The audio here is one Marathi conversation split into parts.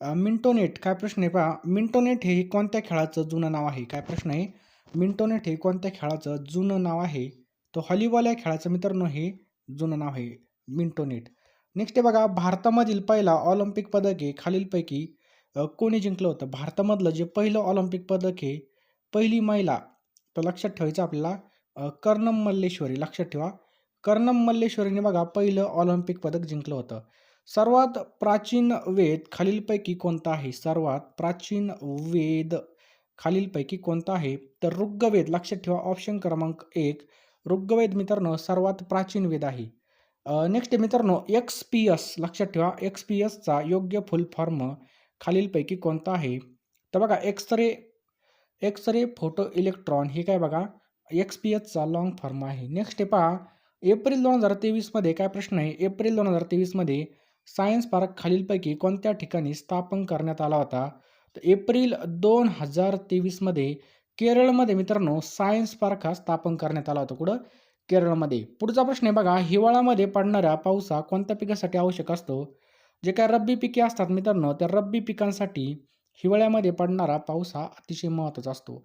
मिंटोनेट काय प्रश्न आहे पहा. मिंटोनेट हे कोणत्या खेळाचं जुनं नाव आहे? काय प्रश्न आहे? मिंटोनेट हे कोणत्या खेळाचं जुनं नाव आहे? तो हॉलीबॉल या खेळाचं मित्रांनो हे जुनं नाव आहे मिंटोनेट नेक्स्ट आहे बघा भारतामधील पहिला ऑलिम्पिक पदक आहे. खालीलपैकी कोणी जिंकलं होतं? भारतामधलं जे पहिलं ऑलिम्पिक पदक आहे पहिली महिला तर लक्षात ठेवायचं आपल्याला कर्णम मल्लेश्वरी. लक्षात ठेवा. कर्णम मल्लेश्वरीने बघा पहिलं ऑलिम्पिक पदक जिंकलं होतं. सर्वात प्राचीन वेद खालीलपैकी कोणता आहे? सर्वात प्राचीन वेद खालीलपैकी कोणता आहे? तर ऋग्वेद लक्षात ठेवा ऑप्शन क्रमांक एक. ऋग्वेद मित्रांनो सर्वात प्राचीन वेद आहे. नेक्स्ट मित्रांनो एक्स पी एस लक्षात ठेवा एक्स पी एसचा योग्य फुल फॉर्म खालीलपैकी कोणता आहे? तर बघा एक्सरे एक्सरे फोटो इलेक्ट्रॉन हे काय बघा एक्स पी एसचा लॉंग फॉर्म आहे नेक्स्ट पहा एप्रिल दोन हजार तेवीसमध्ये काय प्रश्न आहे? एप्रिल दोन हजार तेवीसमध्ये सायन्स पार्क खालीलपैकी कोणत्या ठिकाणी स्थापन करण्यात आला होता? तर एप्रिल दोन हजार तेवीसमध्ये केरळमध्ये मित्रांनो सायन्स पार्क हा स्थापन करण्यात आला होता. कुठं? केरळमध्ये. पुढचा प्रश्न आहे बघा हिवाळ्यामध्ये पडणाऱ्या पावसा हा कोणत्या पिकासाठी आवश्यक असतो? जे काय रब्बी पिके असतात मित्रांनो त्या रब्बी पिकांसाठी हिवाळ्यामध्ये पडणारा पाऊस हा अतिशय महत्त्वाचा असतो.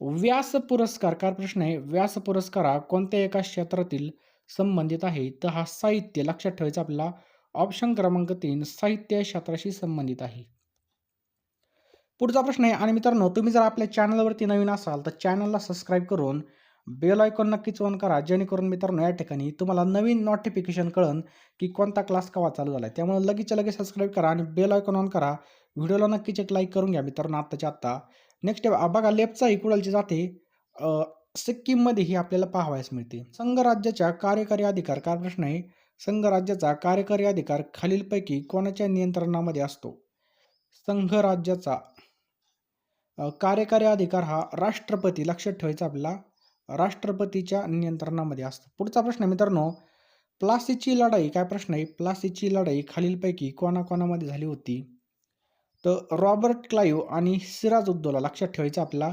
व्यास पुरस्कार काय प्रश्न आहे. व्यास पुरस्कार हा कोणत्या एका क्षेत्रातील संबंधित आहे? तर हा साहित्य लक्षात ठेवायचा आपल्याला. ऑप्शन क्रमांक तीन साहित्य क्षेत्राशी संबंधित आहे. पुढचा प्रश्न आहे आणि मित्रांनो तुम्ही जर आपल्या चॅनलवरती नवीन असाल तर चॅनलला सबस्क्राईब करून बेल आयकॉन नक्कीच ऑन करा जेणेकरून मित्रांनो या ठिकाणी तुम्हाला नवीन नोटिफिकेशन कळन की कोणता क्लास केव्हा चालू झाला आहे त्यामुळे लगेच लगेच सबस्क्राईब करा आणि बेल आयकॉन ऑन करा. व्हिडिओला नक्कीच एक लाईक करून घ्या मित्रांनो आत्ताच्या आत्ता. नेक्स्ट बघा लेफ्टचा इकुडलची जाते. सिक्कीममध्ये ही आपल्याला पाहावयास मिळते. संघराज्याच्या कार्यकारी अधिकार काय प्रश्न आहे? संघराज्याचा कार्यकारी अधिकार खालीलपैकी कोणाच्या नियंत्रणामध्ये असतो? संघराज्याचा कार्यकारी अधिकार हा राष्ट्रपती लक्षात ठेवायचा आपल्याला. राष्ट्रपतीच्या नियंत्रणामध्ये असतो. पुढचा प्रश्न आहे मित्रांनो प्लासीची लढाई काय प्रश्न आहे? प्लासीची लढाई खालीलपैकी कोणाकोणामध्ये झाली होती? तर रॉबर्ट क्लायू आणि सिराज उद्दौला लक्षात ठेवायचं आपला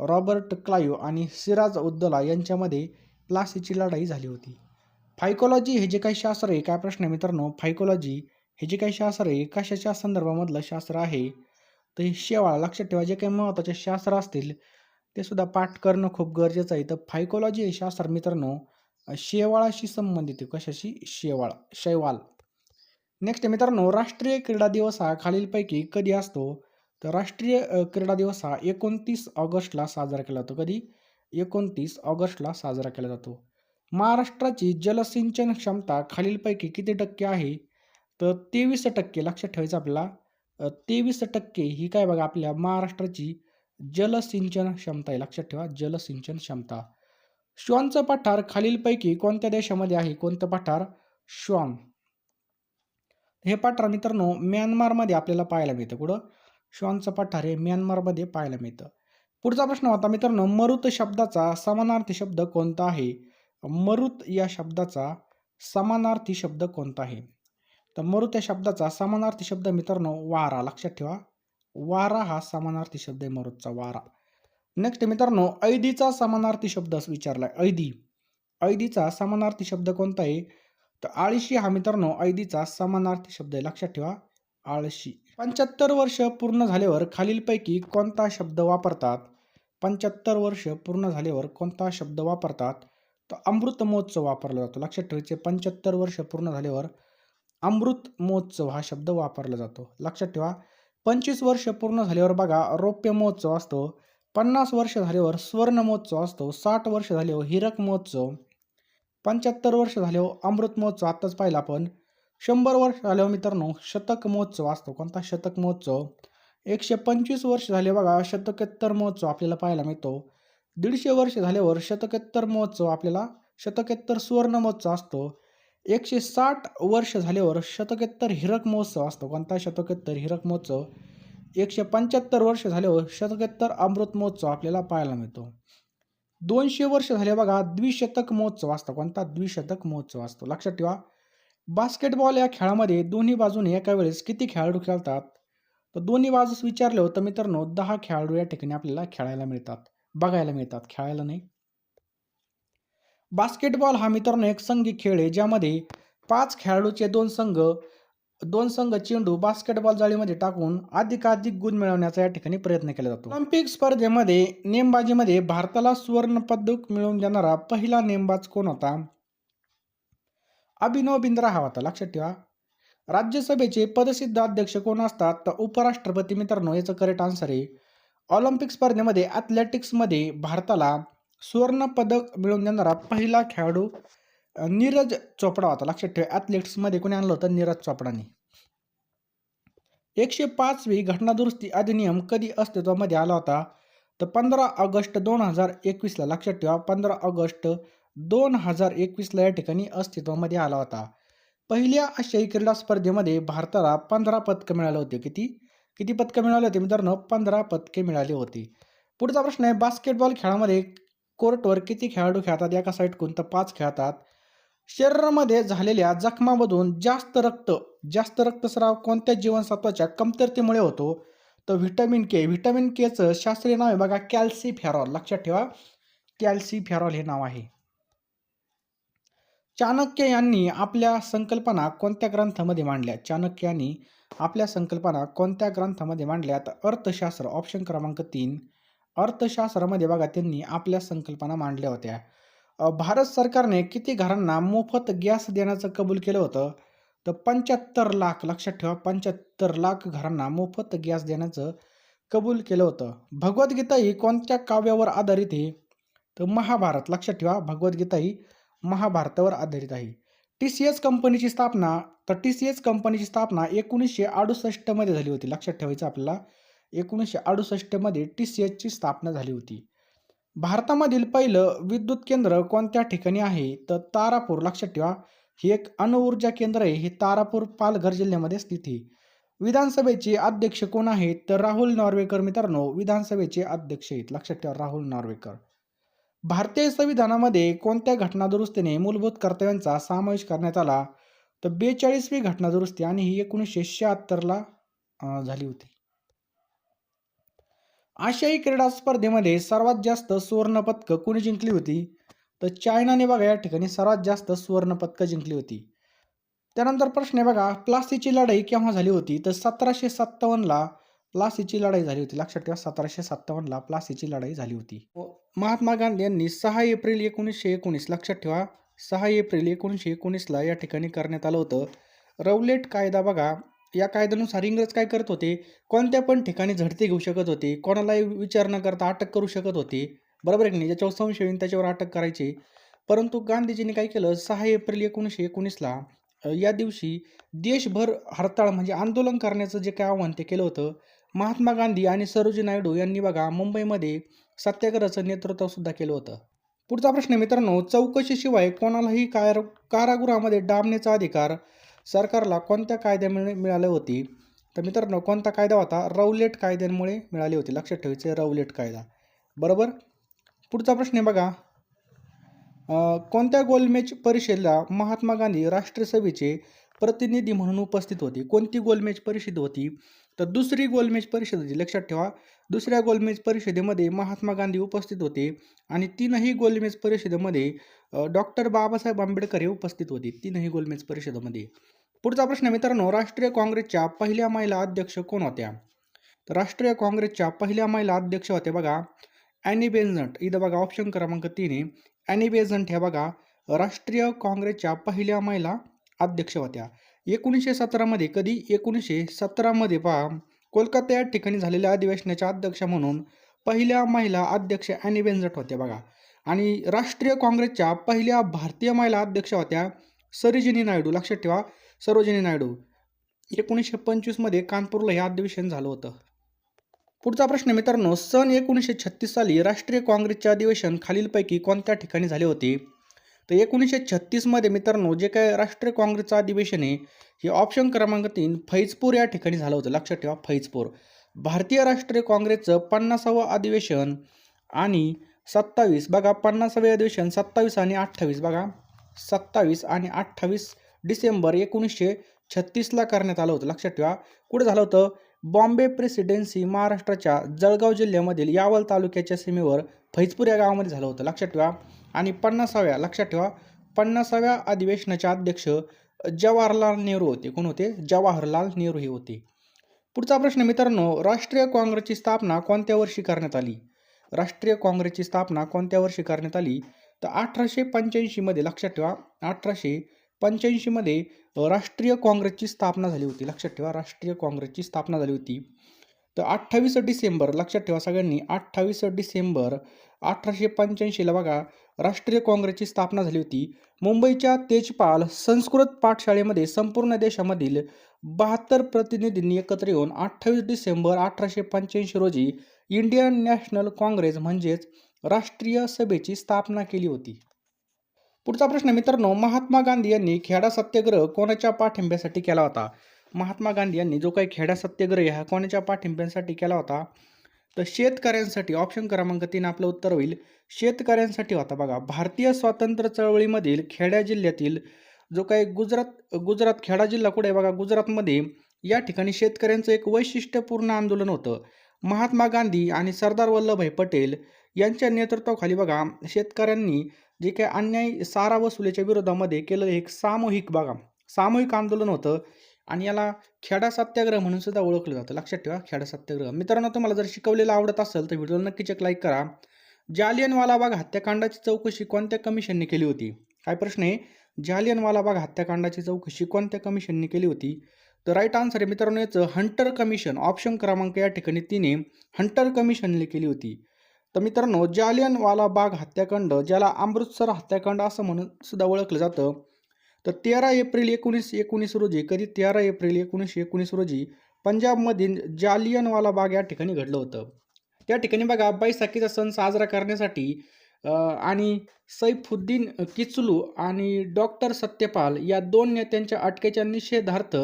रॉबर्ट क्लायू आणि सिराज उद्दौला यांच्यामध्ये प्लासीची लढाई झाली होती. फायकोलॉजी हे जे काही शास्त्र आहे काय प्रश्न आहे मित्रांनो? फायकोलॉजी हे जे काही शास्त्र आहे कशाच्या संदर्भामधलं शास्त्र आहे? तर हे शेवाळ लक्षात ठेवा जे काही महत्त्वाचे शास्त्र असतील ते सुद्धा पाठ करणं खूप गरजेचं आहे. तर फायकोलॉजी हे शास्त्र मित्रांनो शेवाळाशी संबंधित आहे. कशाशी? शेवाळ शैवाल. नेक्स्ट मित्रांनो राष्ट्रीय क्रीडा दिवस हा खालीलपैकी कधी असतो? तर राष्ट्रीय क्रीडा दिवस हा एकोणतीस ऑगस्टला साजरा केला जातो. कधी? एकोणतीस ऑगस्टला साजरा केला जातो. महाराष्ट्राची जलसिंचन क्षमता खालीलपैकी किती टक्के आहे? तर तेवीस टक्के लक्षात ठेवायचं आपल्याला. तेवीस टक्के ही काय बघा आपल्या महाराष्ट्राची जलसिंचन क्षमता आहे. लक्षात ठेवा जलसिंचन क्षमता. श्वानचं पठार खालीलपैकी कोणत्या देशामध्ये आहे? कोणतं पठार? श्वान. हे पठार मित्रांनो म्यानमारमध्ये आपल्याला पाहायला मिळतं. कुठं? श्वानचं पठार हे म्यानमारमध्ये पाहायला मिळतं. पुढचा प्रश्न होता मित्रांनो मरुत शब्दाचा समानार्थी शब्द कोणता आहे? मरुत या शब्दाचा समानार्थी शब्द कोणता आहे? तर मरुत या शब्दाचा समानार्थी शब्द मित्रांनो वारा. लक्षात ठेवा. वारा हा समानार्थी शब्द आहे मरुतचा वारा. नेक्स्ट मित्रांनो ऐदीचा समानार्थी शब्द विचारलाय. ऐदी. ऐदीचा समानार्थी शब्द कोणता आहे? तर आळशी हा मित्रांनो ऐदीचा समानार्थी शब्द आहे. लक्षात ठेवा. आळशी. पंच्याहत्तर वर्ष पूर्ण झाल्यावर खालीलपैकी कोणता शब्द वापरतात? पंच्याहत्तर वर्ष पूर्ण झाल्यावर कोणता शब्द वापरतात? तर अमृत महोत्सव वापरला जातो. लक्षात ठेवायचे पंच्याहत्तर वर्ष पूर्ण झाल्यावर अमृत महोत्सव हा शब्द वापरला जातो. लक्षात ठेवा पंचवीस वर्ष पूर्ण झाल्यावर बघा रौप्य महोत्सव असतो. पन्नास वर्ष झाल्यावर स्वर्ण महोत्सव असतो. साठ वर्ष झाल्यावर हिरक महोत्सव. पंच्याहत्तर वर्ष झाल्यावर अमृत महोत्सव आत्ताच पाहिला आपण. शंभर वर्ष झाल्यावर मित्रांनो शतक महोत्सव असतो. कोणता? शतक महोत्सव. एकशे पंचवीस वर्ष झाले बघा शतकोत्तर महोत्सव आपल्याला पाहायला मिळतो. दीडशे वर्ष झाल्यावर शतकोत्तर महोत्सव आपल्याला शतकोत्तर सुवर्ण महोत्सव असतो. एकशे साठ वर्ष झाल्यावर शतकोत्तर हिरक महोत्सव असतो. कोणता? शतकोत्तर हिरक महोत्सव. एकशे पंच्याहत्तर वर्ष झाल्यावर शतकोत्तर अमृत महोत्सव आपल्याला पाहायला मिळतो. दोनशे वर्ष झाले बघा द्विशतक महोत्सव असतो. कोणता? द्विशतक महोत्सव असतो. लक्षात ठेवा. बास्केटबॉल या खेळामध्ये दोन्ही बाजूने एका वेळेस किती खेळाडू खेळतात? तर दोन्ही बाजूस विचारले होतं मित्रांनो दहा खेळाडू या ठिकाणी आपल्याला खेळायला मिळतात. बघायला मिळतात खेळायला नाही. बास्केटबॉल हा मित्रांनो एक संघी खेळ आहे ज्यामध्ये पाच खेळाडूचे दोन संघ दोन संघ चेंडू बास्केटबॉल जाळीमध्ये टाकून अधिकाधिक गुण मिळवण्याचा या ठिकाणी प्रयत्न केला जातो. ऑलिम्पिक स्पर्धेमध्ये नेमबाजीमध्ये भारताला सुवर्णपदक मिळवून देणारा पहिला नेमबाज कोण होता? अभिनव बिंद्रा हा होता लक्षात ठेवा. राज्यसभेचे पदसिद्ध अध्यक्ष कोण असतात? तर उपराष्ट्रपती मित्रांनो याचं करेक्ट आन्सर आहे ऑलिम्पिक स्पर्धेमध्ये ॲथलेटिक्समध्ये भारताला सुवर्णपदक मिळवून देणारा पहिला खेळाडू नीरज चोपडा होता. लक्षात ठेवा ॲथलेटिक्समध्ये कोणी आणलं होतं? नीरज चोपडाने. एकशे पाचवी घटनादुरुस्ती अधिनियम कधी अस्तित्वामध्ये आला होता? तर पंधरा ऑगस्ट दोन हजार एकवीसला लक्षात ठेवा पंधरा ऑगस्ट दोन हजार एकवीसला या ठिकाणी अस्तित्वामध्ये आला होता. पहिल्या आशियाई क्रीडा स्पर्धेमध्ये भारताला पंधरा पदकं मिळाले होते. किती? किती पदकं मिळाले होते? मित्रांनो पंधरा पदके मिळाली होती. पुढचा प्रश्न आहे बास्केटबॉल खेळामध्ये कोर्टवर किती खेळाडू खेळतात? एका साईडकडून तर पाच खेळतात. शरीरामध्ये झालेल्या जखमामधून जास्त रक्त जास्त रक्तस्राव कोणत्या जीवनसत्वाच्या कमतरतेमुळे होतो? तर व्हिटॅमिन के व्हिटॅमिन केचं शास्त्रीय नाव आहे बघा कॅल्सी फॅरॉल लक्षात ठेवा कॅल्सी फेरॉल हे नाव आहे. चाणक्य यांनी आपल्या संकल्पना कोणत्या ग्रंथामध्ये मांडल्या? चाणक्य यांनी आपल्या संकल्पना कोणत्या ग्रंथामध्ये मांडल्या तर अर्थशास्त्र ऑप्शन क्रमांक तीन. अर्थशास्त्रामध्ये बघा त्यांनी आपल्या संकल्पना मांडल्या होत्या. भारत सरकारने किती घरांना मोफत गॅस देण्याचं कबूल केलं होतं? तर पंच्याहत्तर लाख लक्षात ठेवा पंच्याहत्तर लाख घरांना मोफत गॅस देण्याचं कबूल केलं होतं. भगवद्गीता ही कोणत्या काव्यावर आधारित आहे? तर महाभारत लक्षात ठेवा भगवद्गीता ही महाभारतावर आधारित आहे. टी सी एस कंपनीची स्थापना तर टी सी एस कंपनीची स्थापना एकोणीसशे अडुसष्टमध्ये झाली होती. लक्षात ठेवायचं आपल्याला. एकोणीसशे अडुसष्टमध्ये टी सी एसची स्थापना झाली होती. भारतामधील पहिलं विद्युत केंद्र कोणत्या ठिकाणी आहे? तर तारापूर लक्षात ठेवा. हे एक अणुऊर्जा केंद्र आहे. हे तारापूर पालघर जिल्ह्यामध्ये स्थित आहे. विधानसभेचे अध्यक्ष कोण आहेत? तर राहुल नॉर्वेकर मित्रांनो विधानसभेचे अध्यक्ष आहेत. लक्षात ठेवा राहुल नॉर्वेकर. भारतीय संविधानामध्ये कोणत्या घटनादुरुस्तीने मूलभूत कर्तव्यांचा समावेश करण्यात आला? तर बेचाळीसवी घटनादुरुस्ती आणि ही एकोणीसशे शहात्तरला झाली होती. आशियाई क्रीडा स्पर्धेमध्ये सर्वात जास्त सुवर्णपदकं कोणी जिंकली होती? तर चायनाने बघा या ठिकाणी सर्वात जास्त सुवर्णपदकं जिंकली होती. त्यानंतर प्रश्न आहे बघा प्लासीची लढाई केव्हा झाली होती? तर सतराशे सत्तावन्नला प्लासीची लढाई झाली होती. लक्षात ठेवा सतराशे सत्तावन्नला प्लासीची लढाई झाली होती. महात्मा गांधी यांनी सहा एप्रिल एकोणीसशे एकोणीस लक्षात ठेवा सहा एप्रिल एकोणीसशे एकोणीसला या ठिकाणी करण्यात आलं होतं. रवलेट कायदा बघा या कायद्यानुसार इंग्रज काय करत होते? कोणत्या पण ठिकाणी झडती घेऊ शकत होते. कोणालाही विचार न करता अटक करू शकत होते. बरोबर आहे की नाही? ज्याच्यावर संशय त्याच्यावर अटक करायची. परंतु गांधीजींनी काय केलं? सहा एप्रिल एकोणीसशे एकोणीसला या दिवशी देशभर हरताळ म्हणजे आंदोलन करण्याचं जे काय आव्हान ते केलं होतं. महात्मा गांधी आणि सरोजी नायडू यांनी बघा मुंबईमध्ये सत्याग्रहाचं नेतृत्वसुद्धा केलं होतं. पुढचा प्रश्न मित्रांनो चौकशीशिवाय कोणालाही कार कारागृहामध्ये डांबण्याचा अधिकार सरकारला कोणत्या कायद्यामुळे मिळाले होती? तर मित्रांनो कोणता कायदा होता? रौलेट कायद्यांमुळे मिळाली होती. लक्षात ठेवायचे रौलेट कायदा. बरोबर? पुढचा प्रश्न आहे बघा. कोणत्या गोलमेज परिषदेला महात्मा गांधी राष्ट्रीय सभेचे प्रतिनिधी म्हणून उपस्थित होते. कोणती गोलमेज परिषद होती? तर दुसरी गोलमेज परिषद होती. लक्षात ठेवा. दुसऱ्या गोलमेज परिषदेमध्ये महात्मा गांधी उपस्थित होते आणि तीनही गोलमेज परिषदेमध्ये डॉक्टर बाबासाहेब आंबेडकर हे उपस्थित होते. तीनही गोलमेज परिषदेमध्ये. पुढचा प्रश्न मित्रांनो राष्ट्रीय काँग्रेसच्या पहिल्या महिला अध्यक्ष कोण होत्या? तर राष्ट्रीय काँग्रेसच्या पहिल्या महिला अध्यक्ष होत्या बघा. ॲनी बेझंट इथं बघा ऑप्शन क्रमांक तीन आहे. ॲनी बेझंट ह्या बघा राष्ट्रीय काँग्रेसच्या पहिल्या महिला अध्यक्ष होत्या. एकोणीसशे सतरामध्ये कधी एकोणीसशे सतरामध्ये पहा कोलकाता या ठिकाणी झालेल्या अधिवेशनाच्या अध्यक्ष म्हणून पहिल्या महिला अध्यक्ष अॅनी बेंझट होत्या बघा. आणि राष्ट्रीय काँग्रेसच्या पहिल्या भारतीय महिला अध्यक्ष होत्या सरोजिनी नायडू. लक्षात ठेवा सरोजिनी नायडू. एकोणीसशे पंचवीसमध्ये कानपूरला हे अधिवेशन झालं होतं. पुढचा प्रश्न मित्रांनो सन एकोणीसशे छत्तीस साली राष्ट्रीय काँग्रेसचे अधिवेशन खालीलपैकी कोणत्या ठिकाणी झाले होते? तर एकोणीसशे छत्तीसमध्ये मित्रांनो जे काय राष्ट्रीय काँग्रेसचं अधिवेशन आहे हे ऑप्शन क्रमांक तीन फैजपूर या ठिकाणी झालं होतं. लक्षात ठेवा फैजपूर. भारतीय राष्ट्रीय काँग्रेसचं पन्नासावं अधिवेशन आणि सत्तावीस बघा पन्नासावे अधिवेशन सत्तावीस आणि अठ्ठावीस बघा. सत्तावीस आणि अठ्ठावीस डिसेंबर एकोणीसशे छत्तीसला करण्यात आलं होतं. लक्षात ठेवा. कुठे झालं होतं? बॉम्बे प्रेसिडेन्सी महाराष्ट्राच्या जळगाव जिल्ह्यामधील यावल तालुक्याच्या सीमेवर फैजपूर या गावामध्ये झालं होतं. लक्षात ठेवा. आणि पन्नासाव्या लक्षात ठेवा पन्नासाव्या अधिवेशनाचे अध्यक्ष जवाहरलाल नेहरू होते. कोण होते? जवाहरलाल नेहरू हे होते. पुढचा प्रश्न मित्रांनो राष्ट्रीय काँग्रेसची स्थापना कोणत्या वर्षी करण्यात आली? राष्ट्रीय काँग्रेसची स्थापना कोणत्या वर्षी करण्यात आली? तर अठराशे पंच्याऐंशीमध्ये लक्षात ठेवा अठराशे पंच्याऐंशीमध्ये राष्ट्रीय काँग्रेसची स्थापना झाली होती. लक्षात ठेवा राष्ट्रीय काँग्रेसची स्थापना झाली होती. तर अठ्ठावीस डिसेंबर लक्षात ठेवा सगळ्यांनी अठ्ठावीस डिसेंबर अठराशे पंच्याऐंशीला बघा राष्ट्रीय काँग्रेसची स्थापना झाली होती. मुंबईच्या तेजपाल संस्कृत पाठशाळेमध्ये संपूर्ण देशामधील बहात्तर प्रतिनिधींनी एकत्र येऊन अठ्ठावीस डिसेंबर अठराशे पंच्याऐंशी रोजी इंडियन नॅशनल काँग्रेस म्हणजेच राष्ट्रीय सभेची स्थापना केली होती. पुढचा प्रश्न मित्रांनो महात्मा गांधी यांनी खेडा सत्याग्रह कोणाच्या पाठिंब्यासाठी केला होता? महात्मा गांधी यांनी जो काही खेडा सत्याग्रह हा कोणाच्या पाठिंब्यासाठी केला होता? तर शेतकऱ्यांसाठी ऑप्शन क्रमांक तीन आपलं उत्तर होईल. शेतकऱ्यांसाठी होता बघा भारतीय स्वातंत्र्य चळवळीमधील खेड्या जिल्ह्यातील जो काही गुजरात गुजरात खेडा जिल्हा कुठे आहे बघा गुजरातमध्ये या ठिकाणी शेतकऱ्यांचं एक वैशिष्ट्यपूर्ण आंदोलन होतं. महात्मा गांधी आणि सरदार वल्लभभाई पटेल यांच्या नेतृत्वाखाली बघा शेतकऱ्यांनी जे काही अन्याय सारा वसुलीच्या विरोधामध्ये केलेलं एक सामूहिक बघा सामूहिक आंदोलन होतं. आणि याला खेडा सत्याग्रह म्हणून सुद्धा ओळखलं जातं. लक्षात ठेवा खेडा सत्याग्रह. मित्रांनो तुम्हाला जर शिकवलेलं आवडत असेल तर व्हिडिओ नक्कीच एक लाईक करा. जालियनवाला बाग हत्याकांडाची चौकशी कोणत्या कमिशनने केली होती? काय प्रश्न आहे? जालियनवाला बाग हत्याकांडाची चौकशी कोणत्या कमिशनने केली होती? तर राईट आन्सर आहे मित्रांनो याचं हंटर कमिशन ऑप्शन क्रमांक या ठिकाणी तिने हंटर कमिशनने केली होती. तर मित्रांनो जालियनवाला बाग हत्याकांड ज्याला अमृतसर हत्याकांड असं म्हणून सुद्धा ओळखलं जातं तर तेरा एप्रिल एकोणीस एकोणीस रोजी कधी तेरा एप्रिल एकोणीसशे एकोणीस रोजी पंजाबमधील जालियनवाला बाग या ठिकाणी घडलं होतं. त्या ठिकाणी बघा बैसाखीचा सण साजरा करण्यासाठी आणि सैफुद्दीन किचलू आणि डॉक्टर सत्यपाल या दोन नेत्यांच्या अटकेच्या निषेधार्थ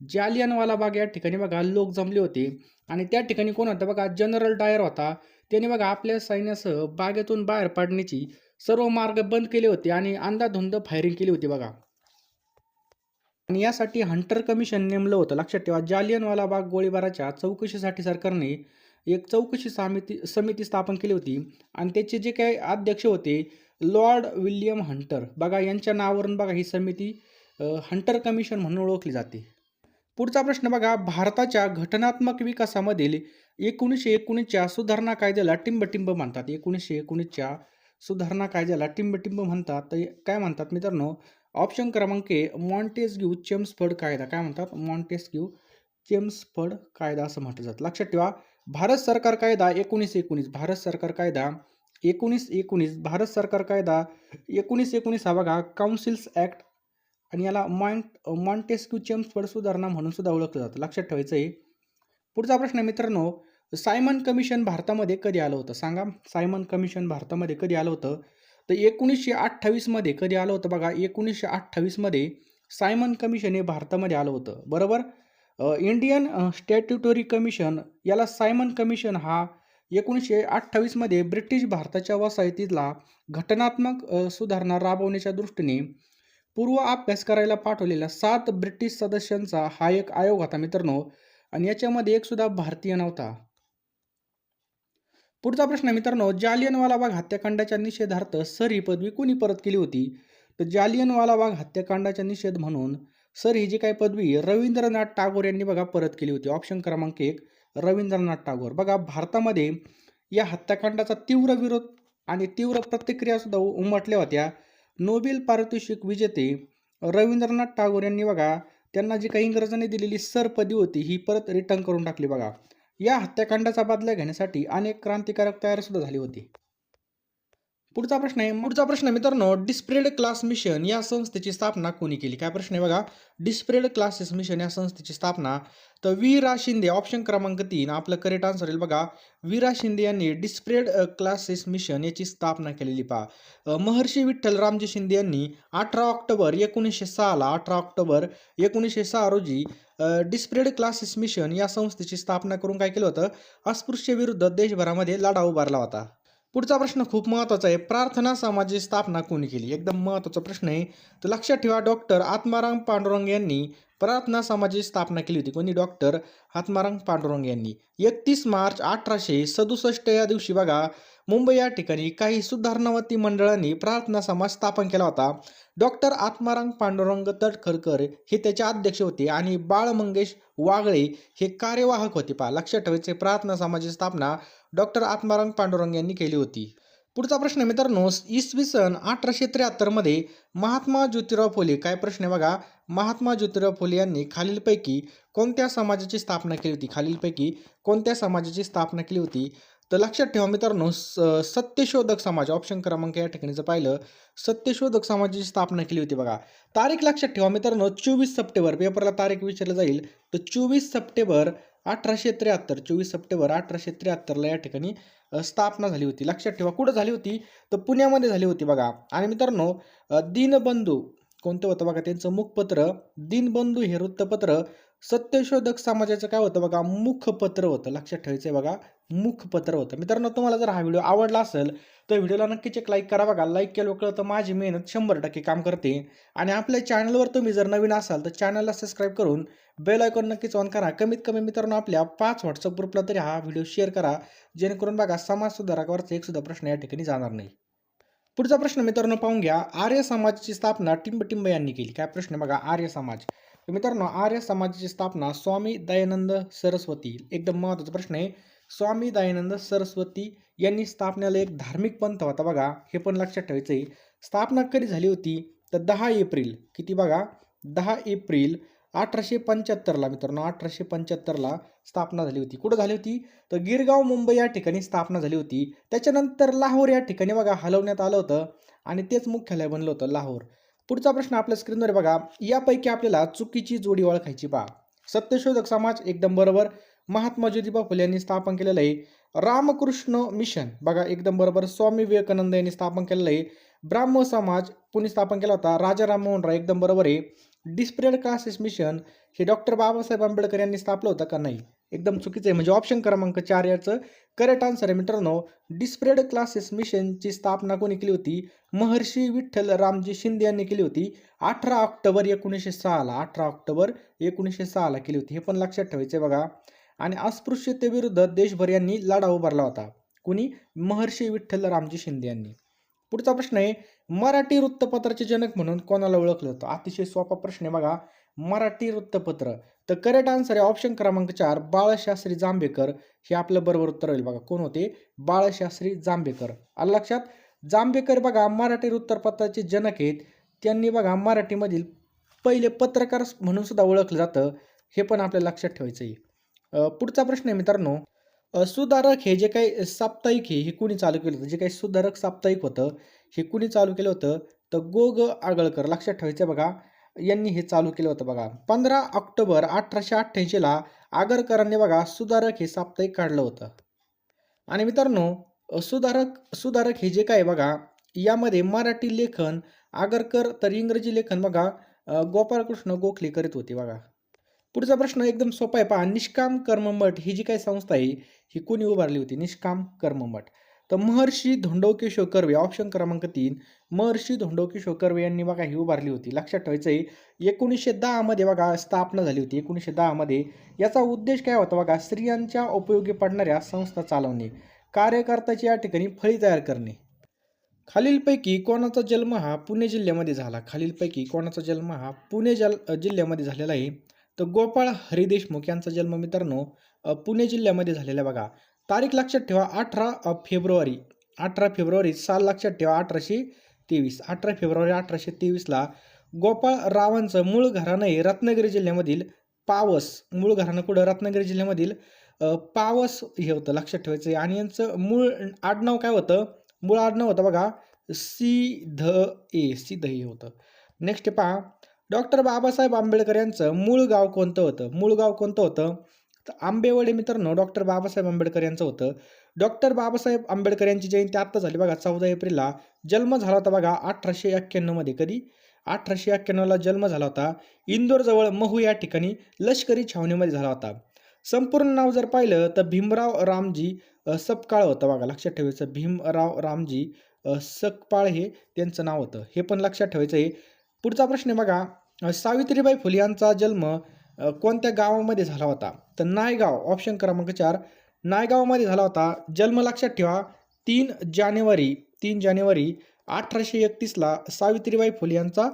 जालियनवाला बाग या ठिकाणी बघा लोक जमले होते. आणि त्या ठिकाणी कोण होतं बघा जनरल डायर होता. त्याने बघा आपल्या सैन्यासह बागेतून बाहेर पाडण्याची सर्व मार्ग बंद केले होते आणि अंदाधुंद फायरिंग केली होती बघा. आणि यासाठी हंटर कमिशन नेमलं होतं. लक्षात ठेवा जालियनवाला बाग गोळीबाराच्या चौकशीसाठी सरकारने एक चौकशी समिती समिती स्थापन केली होती आणि त्याचे जे काही अध्यक्ष होते लॉर्ड विल्यम हंटर. बघा यांच्या नावावरून बघा ही समिती हंटर कमिशन म्हणून ओळखली जाते. पुढचा प्रश्न बघा भारताच्या घटनात्मक विकासामधील एकोणीसशे एकोणीसच्या सुधारणा कायद्याला टिंबटिंब म्हणतात. एकोणीसशे एकोणीसच्या सुधारणा कायद्याला टिंबटिंब म्हणतात. काय म्हणतात मित्रांनो ऑप्शन क्रमांक ए मॉन्टेस्ग्यू चेम्सफर्ड कायदा. काय म्हणतात? मॉन्टेस्ग्यू चेम्सफर्ड कायदा असं म्हटलं जातं. लक्षात ठेवा भारत सरकार कायदा एकोणीस एकोणीस भारत सरकार कायदा एकोणीस एकोणीस भारत सरकार कायदा एकोणीस एकोणीस हा बघा काउन्सिल्स ॲक्ट आणि याला मॉन्ट मॉन्टेस्क्यू चेम्सफर्ड सुधारणा म्हणून सुद्धा ओळखलं जातं. लक्षात ठेवायचं आहे. पुढचा प्रश्न मित्रांनो सायमन कमिशन भारतामध्ये कधी आलं होतं? सांगा. सायमन कमिशन भारतामध्ये कधी आलं होतं? तर एकोणीसशे अठ्ठावीसमध्ये कधी आलं होतं बघा? एकोणीसशे अठ्ठावीसमध्ये सायमन कमिशन हे भारतामध्ये आलं होतं. बरोबर? इंडियन स्टॅट्युटरी कमिशन याला सायमन कमिशन हा एकोणीसशे अठ्ठावीसमध्ये ब्रिटिश भारताच्या वसाहतीतला घटनात्मक सुधारणा राबवण्याच्या दृष्टीने पूर्व अभ्यास करायला पाठवलेल्या सात ब्रिटिश सदस्यांचा हा एक आयोग होता मित्रांनो. आणि याच्यामध्ये एकसुद्धा भारतीय नव्हता. पुढचा प्रश्न मित्रांनो जालियनवाला बाग हत्याकांडाच्या निषेधार्थ सर ही पदवी कोणी परत केली होती? तर जालियनवाला बाग हत्याकांडाच्या निषेध म्हणून सर ही जी काही पदवी रवींद्रनाथ टागोर यांनी बघा परत केली होती. ऑप्शन क्रमांक एक रवींद्रनाथ टागोर. बघा भारतामध्ये या हत्याकांडाचा तीव्र विरोध आणि तीव्र प्रतिक्रियासुद्धा उमटल्या होत्या. नोबेल पारितोषिक विजेते रवींद्रनाथ टागोर यांनी बघा त्यांना जी काही इंग्रजांनी दिलेली सर पदवी होती ही परत रिटर्न करून टाकली बघा. या हत्याकांडाचा बदला घेण्यासाठी अनेक क्रांतिकारक तयार सुद्धा झाली होती. पुढचा प्रश्न आहे पुढचा प्रश्न मित्रांनो डिस्प्रेड क्लास मिशन या संस्थेची स्थापना कोणी केली? काय प्रश्न आहे बघा? डिस्प्रेड क्लासेस मिशन या संस्थेची स्थापना. तर वीरा शिंदे ऑप्शन क्रमांक तीन आपलं करेक्ट आन्सर येईल बघा. वीरा शिंदे यांनी डिस्प्रेड क्लासेस मिशन याची स्थापना केलेली पहा. महर्षी विठ्ठल रामजी शिंदे यांनी अठरा ऑक्टोबर एकोणीसशे सहाला अठरा ऑक्टोबर एकोणीसशे सहा रोजी डिस्प्रेड क्लासेस मिशन या संस्थेची स्थापना करून काय केलं होतं? अस्पृश्य विरुद्ध देशभरामध्ये लढा उभारला होता. पुढचा प्रश्न खूप महत्त्वाचा आहे. प्रार्थना समाजाची स्थापना कोणी केली? एकदम महत्त्वाचा प्रश्न आहे. तर लक्षात ठेवा डॉक्टर आत्माराम पांडुरंग यांनी प्रार्थना समाजाची स्थापना केली होती. कोणी? डॉक्टर आत्माराम पांडुरंग यांनी. एकतीस मार्च अठराशे सदुसष्ट या दिवशी बघा मुंबई या ठिकाणी काही सुधारणावती मंडळांनी प्रार्थना समाज स्थापन केला होता. डॉक्टर आत्माराम पांडुरंग तटखरकर हे त्याचे अध्यक्ष होते आणि बाळ मंगेश वागळे हे कार्यवाहक होते. पहा लक्षात ठेवायचे प्रार्थना समाजाची स्थापना डॉक्टर आत्माराम पांडुरंग यांनी केली होती. पुढचा प्रश्न मित्रांनो इसवी सन अठराशे त्र्याहत्तरमध्ये महात्मा ज्योतिराव फुले काय प्रश्न आहे बघा? महात्मा ज्योतिराव फुले यांनी खालीलपैकी कोणत्या समाजाची स्थापना केली होती? खालीलपैकी कोणत्या समाजाची स्थापना केली होती? तर लक्षात ठेवा मित्रांनो स सत्यशोधक समाज ऑप्शन क्रमांक या ठिकाणी जर पाहिलं सत्यशोधक समाजाची स्थापना केली होती बघा. तारीख लक्षात ठेवा मित्रांनो चोवीस सप्टेंबर पेपरला तारीख विचारलं जाईल तर चोवीस सप्टेंबर अठराशे त्र्याहत्तर चोवीस सप्टेंबर अठराशे त्र्याहत्तरला या ठिकाणी स्थापना झाली होती. लक्षात ठेवा कुठं झाली होती? तर पुण्यामध्ये झाली होती बघा. आणि मित्रांनो दीनबंधू कोणतं होतं बघा त्यांचं मुखपत्र? दीनबंधू हे वृत्तपत्र सत्यशोधक समाजाचं काय होतं बघा? मुखपत्र होतं. लक्षात ठेवायचं आहे बघा. मुखपत्र होतं. मित्रांनो तुम्हाला जर हा व्हिडिओ आवडला असेल तर व्हिडिओला नक्कीच एक लाईक करा बघा. लाईक केलं कळलं तर माझी मेहनत शंभर टक्के काम करते. आणि आपल्या चॅनलवर तुम्ही जर नवीन असाल तर चॅनलला सबस्क्राईब करून बेल आयकॉन नक्कीच ऑन करा. कमीत कमी मित्रांनो आपल्या पाच व्हॉट्सअप ग्रुपला तरी हा व्हिडिओ शेअर करा. जेणेकरून बघा समाज सुधारकावरचा एक सुद्धा प्रश्न या ठिकाणी जाणार नाही. पुढचा प्रश्न मित्रांनो पाहून घ्या. आर्य समाजाची स्थापना टिंबटिंब यांनी केली. काय प्रश्न बघा? आर्य समाज. तर मित्रांनो आर्य समाजाची स्थापना स्वामी दयानंद सरस्वती. एकदम महत्त्वाचा प्रश्न आहे. स्वामी दयानंद सरस्वती यांनी स्थापनेला एक धार्मिक पंथ होता बघा हे पण लक्षात ठेवायचं आहे. स्थापना कधी झाली होती? तर दहा एप्रिल. किती बघा? दहा एप्रिल अठराशे पंच्याहत्तरला मित्रांनो अठराशे पंच्याहत्तरला स्थापना झाली होती. कुठं झाली होती? तर गिरगाव मुंबई या ठिकाणी स्थापना झाली होती. त्याच्यानंतर लाहोर या ठिकाणी बघा हलवण्यात आलं होतं आणि तेच मुख्यालय बनलं होतं लाहोर. पुढचा प्रश्न आपल्या स्क्रीनवर बघा. यापैकी आपल्याला चुकीची जोडी ओळखायची पहा. सत्यशोधक समाज एकदम बरोबर महात्मा ज्योतिबा फुले यांनी स्थापन केलेलं आहे. रामकृष्ण मिशन बघा एकदम बरोबर. स्वामी विवेकानंद यांनी स्थापन केलेलं आहे. ब्राह्म समाज कुणी स्थापन केला होता. राजा राममोहन राय एकदम बरोबर आहे. डिस्प्रेड क्लासेस मिशन हे डॉक्टर बाबासाहेब आंबेडकर यांनी स्थापलं होतं का नाही? एकदम चुकीचं आहे. म्हणजे ऑप्शन क्रमांक चार याचं. करेक्ट आन्सर आहे मित्रांनो. डिस्प्रेड क्लासेस मिशनची स्थापना कोणी केली होती? महर्षी विठ्ठल रामजी शिंदे यांनी केली होती. अठरा ऑक्टोबर एकोणीसशे सहाला अठरा ऑक्टोबर एकोणीसशे सहाला केली होती. हे पण लक्षात ठेवायचं आहे बघा. आणि अस्पृश्यतेविरुद्ध देशभर यांनी लढा उभारला होता. कुणी? महर्षी विठ्ठल रामजी शिंदे यांनी. पुढचा प्रश्न आहे. मराठी वृत्तपत्राचे जनक म्हणून कोणाला ओळखलं होतं अतिशय सोपा प्रश्न आहे बघा. मराठी वृत्तपत्र. तर करेक्ट आन्सर आहे ऑप्शन क्रमांक चार बाळशास्त्री जांभेकर. हे आपलं बरोबर उत्तर होईल बघा. कोण होते? बाळशास्त्री जांभेकर. आलं लक्षात? जांभेकर बघा मराठी वृत्तपत्राचे जनक आहेत. त्यांनी बघा मराठीमधील पहिले पत्रकार म्हणून सुद्धा ओळखलं जातं. हे पण आपल्याला लक्षात ठेवायचं आहे. पुढचा प्रश्न आहे मित्रांनो. सुधारक हे जे काही साप्ताहिक आहे हे कुणी चालू केलं होतं? जे काही सुधारक साप्ताहिक होतं हे कुणी चालू केलं होतं? तर गोग आगळकर. लक्षात ठेवायचं आहे बघा. यांनी हे चालू केलं होतं बघा. पंधरा ऑक्टोबर अठराशे अठ्ठ्याऐंशीला आगरकरांनी बघा सुधारक हे साप्ताहिक काढलं होतं. आणि मित्रांनो सुधारक सुधारक हे जे काय आहे बघा यामध्ये मराठी लेखन आगरकर तर इंग्रजी लेखन बघा गोपाळकृष्ण गोखले करीत होते बघा. पुढचा प्रश्न एकदम सोपा आहे पहा. निष्काम कर्ममठ ही जी काही संस्था आहे ही कोणी उभारली होती? निष्काम कर्ममठ. तर महर्षी धोंडोकेश्वर कर्वे ऑप्शन क्रमांक तीन महर्षी धोंडोकेश्वर कर्वे यांनी बघा ही उभारली होती. लक्षात ठेवायचं आहे एकोणीसशे दहामध्ये बघा स्थापना झाली होती. एकोणीसशे दहामध्ये याचा उद्देश काय होता बघा स्त्रियांच्या उपयोगी पडणाऱ्या संस्था चालवणे कार्यकर्त्याची या ठिकाणी फळी तयार करणे. खालीलपैकी कोणाचा जन्म हा पुणे जिल्ह्यामध्ये झाला? खालीलपैकी कोणाचा जन्म हा पुणे जल जिल्ह्यामध्ये झालेला आहे? तर गोपाळ हरी देशमुख यांचा जन्म मित्रांनो पुणे जिल्ह्यामध्ये झालेला बघा. तारीख लक्षात ठेवा अठरा फेब्रुवारी. अठरा फेब्रुवारी साल लक्षात ठेवा अठराशे तेवीस. अठरा फेब्रुवारी अठराशे तेवीसला गोपाळ रावांचं मूळ घराणं हे रत्नागिरी जिल्ह्यामधील पावस. मूळ घराणं कुठं? रत्नागिरी जिल्ह्यामधील पावस हे होतं लक्षात ठेवायचं. आहे आणि यांचं मूळ आडनाव काय होतं? मूळ आडनाव होतं बघा सी ध ए सी ध हे होतं. नेक्स्ट पहा. डॉक्टर बाबासाहेब आंबेडकर यांचं मूळ गाव कोणतं होतं? मूळ गाव कोणतं होतं? तर आंबेवडे मित्रांनो डॉक्टर बाबासाहेब आंबेडकर यांचं होतं. डॉक्टर बाबासाहेब आंबेडकर यांची जयंती आत्ता झाली बघा चौदा एप्रिलला. जन्म झाला होता बघा अठराशे एक्क्याण्णवमध्ये कधी? अठराशे एक्क्याण्णवला जन्म झाला होता. इंदोरजवळ महू या ठिकाणी लष्करी छावणीमध्ये झाला होता. संपूर्ण नाव जर पाहिलं तर भीमराव रामजी सपकाळ होतं बघा लक्षात ठेवायचं. भीमराव रामजी सकपाळ हे त्यांचं नाव होतं. हे पण लक्षात ठेवायचं आहे. पुढचा प्रश्न आहे बघा सावित्रीबाई फुले यांचा जन्म कोणत्या गावामध्ये झाला होता? तर नायगाव ऑप्शन क्रमांक चार. नायगावमध्ये झाला होता. जन्म लक्षात ठेवा. तीन जानेवारी तीन जानेवारी अठराशे एकतीसला सावित्रीबाई फुले यांचा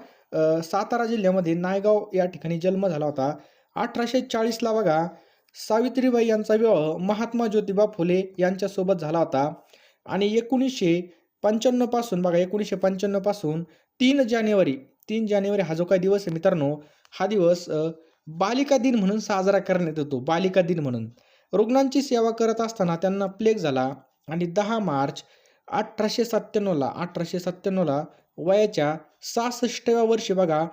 सातारा जिल्ह्यामध्ये नायगाव या ठिकाणी जन्म झाला होता. अठराशे चाळीसला बघा. सावित्रीबाई यांचा विवाह महात्मा ज्योतिबा फुले यांच्यासोबत झाला होता. आणि एकोणीसशे पंच्याण्णवपासून बघा एकोणीसशे पंच्याण्णवपासून तीन जानेवारी तीन जानेवारी हा जो काही दिवस आहे मित्रांनो हा दिवस बालिका दिन म्हणून साजरा करण्यात येतो बालिका दिन म्हणून. रुग्णांची सेवा करत असताना त्यांना प्लेग झाला आणि दहा मार्च अठराशे सत्त्याण्णवला अठराशे सत्त्याण्णवला वयाच्या सहासष्टव्या वर्षी बघा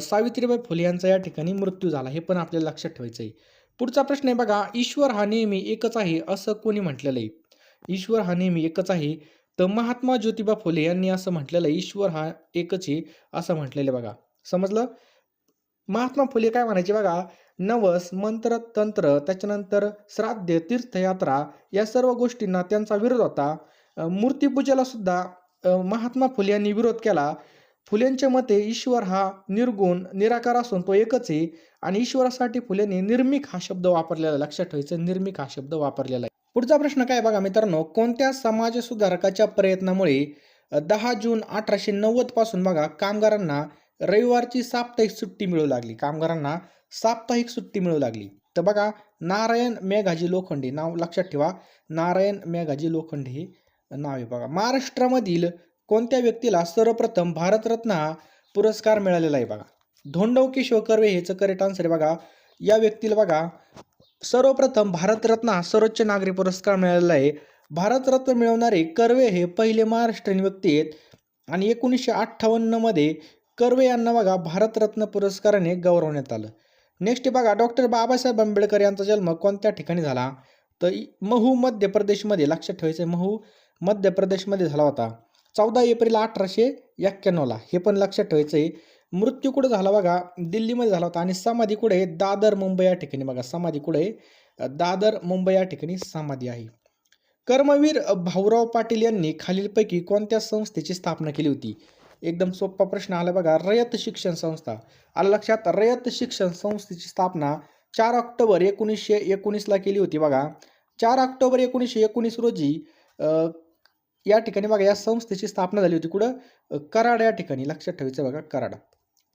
सावित्रीबाई फुले यांचा या ठिकाणी मृत्यू झाला. हे पण आपल्याला लक्षात ठेवायचं आहे पुढचा प्रश्न आहे बघा ईश्वर हा नेहमी एकच आहे असं कोणी म्हटलेलं आहे ईश्वर हा नेहमी एकच आहे? तर महात्मा ज्योतिबा फुले यांनी असं म्हटलेलं आहे ईश्वर हा एकच आहे असं म्हटलेलं आहे बघा. समजलं? महात्मा फुले काय म्हणायचे बघा? नवस मंत्र तंत्र त्याच्यानंतर श्राद्ध तीर्थयात्रा या सर्व गोष्टींना त्यांचा विरोध होता. मूर्तीपूजेला सुद्धा महात्मा फुले यांनी विरोध केला. फुलेंच्या मते ईश्वर हा निर्गुण निराकार असून तो एकच आहे आणि ईश्वरासाठी फुलेंनी निर्मिक हा शब्द वापरलेला आहे. लक्षात ठेवायचं निर्मिक हा शब्द वापरलेला आहे. पुढचा प्रश्न काय बघा मित्रांनो? कोणत्या समाज सुधारकाच्या प्रयत्नामुळे दहा जून अठराशे नव्वदपासून बघा कामगारांना रविवारची साप्ताहिक सुट्टी मिळू लागली. कामगारांना साप्ताहिक सुट्टी मिळू लागली. तर बघा नारायण मेघाजी लोखंडे नाव लक्षात ठेवा. नारायण मेघाजी लोखंडे हे नाव आहे बघा. महाराष्ट्रामधील कोणत्या व्यक्तीला सर्वप्रथम भारतरत्न हा पुरस्कार मिळालेला आहे बघा? धोंडव किशोर कर्वे हेचं करेक्ट आन्सर आहे बघा. या व्यक्तीला बघा सर्वप्रथम भारतरत्न हा सर्वोच्च नागरी पुरस्कार मिळालेला आहे. भारतरत्न मिळवणारे कर्वे हे पहिले महाराष्ट्रीयन व्यक्ती आहेत. आणि एकोणीसशे अठ्ठावन्नमध्ये कर्वे यांना बघा भारतरत्न पुरस्काराने गौरवण्यात आलं. नेक्स्ट बघा डॉक्टर बाबासाहेब आंबेडकर यांचा जन्म कोणत्या ठिकाणी झाला? तर महू मध्य प्रदेशमध्ये लक्षात ठेवायचं आहे महू मध्य प्रदेशमध्ये झाला होता. चौदा एप्रिल अठराशे एक्क्याण्णवला हे पण लक्षात ठेवायचं आहे मृत्यू कुठं झाला बघा? दिल्लीमध्ये झाला होता. आणि समाधी कुठे आहे? दादर मुंबई या ठिकाणी बघा. समाधी कुठे आहे? दादर मुंबई या ठिकाणी समाधी आहे. कर्मवीर भाऊराव पाटील यांनी खालीलपैकी कोणत्या संस्थेची स्थापना केली होती? एकदम सोपा प्रश्न आला बघा. रयत शिक्षण संस्था. आलं लक्षात? रयत शिक्षण संस्थेची स्थापना चार ऑक्टोबर एकोणीसशे एकोणीसला केली होती बघा. चार ऑक्टोबर एकोणीसशे एकोणीस रोजी या ठिकाणी बघा या संस्थेची स्थापना झाली होती. कुठं? कराड या ठिकाणी. लक्षात ठेवायचं बघा कराड.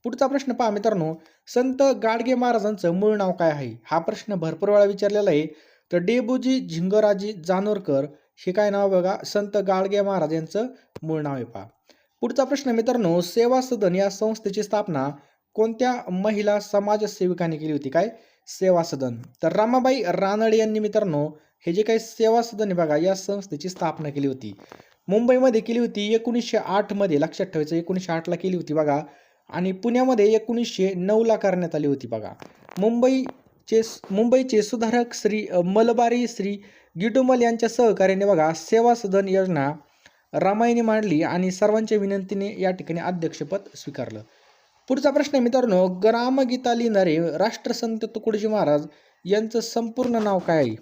पुढचा प्रश्न पहा मित्रांनो. संत गाडगे महाराजांचं मूळ नाव काय आहे? हा प्रश्न भरपूर वेळा विचारलेला आहे. तर डेबूजी झिंगराजी जानोरकर हे काय नाव बघा? संत गाडगे महाराज यांचं मूळ नाव आहे पहा. पुढचा प्रश्न मित्रांनो सेवा सदन या संस्थेची स्थापना कोणत्या महिला समाजसेविकांनी केली होती? काय? सेवा सदन. तर रामाबाई रानडे यांनी मित्रांनो हे जे काही सेवा सदन बघा या संस्थेची स्थापना केली होती. मुंबईमध्ये केली होती एकोणीसशे आठमध्ये लक्षात ठेवायचं एकोणीसशे आठला केली होती बघा. आणि पुण्यामध्ये एकोणीसशे नऊला करण्यात आली होती बघा. मुंबईचे मुंबईचे सुधारक श्री मलबारी श्री गिटुमल यांच्या सहकार्याने बघा सेवा सदन योजना रामायणी मांडली आणि सर्वांच्या विनंतीने या ठिकाणी अध्यक्षपद स्वीकारलं. पुढचा प्रश्न आहे मित्रांनो ग्रामगीता लिहिणारे राष्ट्रसंत तुकडोजी महाराज यांचं संपूर्ण नाव काय आहे?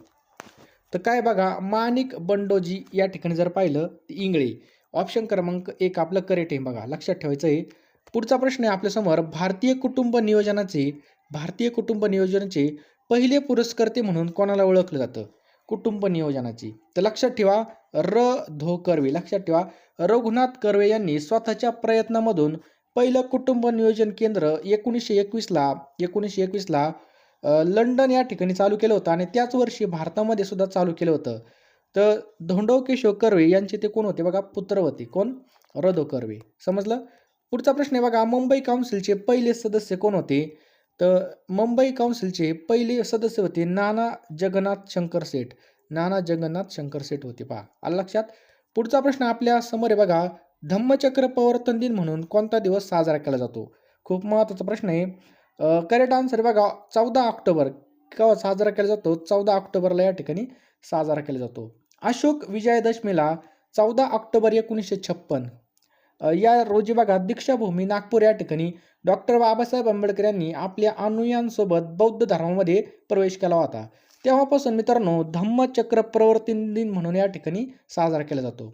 तर काय बघा माणिक बंडोजी या ठिकाणी जर पाहिलं तर इंगळे. ऑप्शन क्रमांक एक आपलं करेक्ट आहे बघा लक्षात ठेवायचं आहे. पुढचा प्रश्न आहे आपल्यासमोर भारतीय कुटुंब नियोजनाचे भारतीय कुटुंब नियोजनाचे पहिले पुरस्कर्ते म्हणून कोणाला ओळखलं जातं? कुटुंब नियोजनाची. तर लक्षात ठेवा र धो कर्वे लक्षात ठेवा रघुनाथ कर्वे यांनी स्वतःच्या प्रयत्नामधून पहिलं कुटुंब नियोजन केंद्र एकोणीसशे एकवीसला एकोणीसशे एकवीसला लंडन या ठिकाणी चालू केलं होतं आणि त्याच वर्षी भारतामध्ये सुद्धा चालू केलं होतं. तर धोंडो केशव कर्वे यांचे ते कोण होते बघा? पुत्र होते. कोण? रधो कर्वे समजलं? पुढचा प्रश्न आहे बघा मुंबई काउन्सिलचे पहिले सदस्य कोण होते? तर मुंबई काउन्सिलचे पहिले सदस्य होते नाना जगन्नाथ शंकर सेठ. नाना जगन्नाथ शंकर सेठ होते पहा. आला लक्षात? पुढचा प्रश्न आपल्यासमोर आहे बघा. धम्मचक्र प्रवर्तन दिन म्हणून कोणता दिवस साजरा केला जातो? खूप महत्त्वाचा प्रश्न आहे. करेक्ट आन्सर बघा. चौदा ऑक्टोबर केव्हा साजरा केला जातो? चौदा ऑक्टोबरला या ठिकाणी साजरा केला जातो. अशोक विजयादशमीला चौदा ऑक्टोबर एकोणीसशे छप्पन या रोजी दीक्षाभूमी नागपूर या ठिकाणी डॉक्टर बाबासाहेब आंबेडकर यांनी आपल्या अनुयांसोबत बौद्ध धर्मामध्ये प्रवेश केला होता. तेव्हापासून मित्रांनो धम्मचक्र प्रवर्तन दिन म्हणून या ठिकाणी साजरा केला जातो.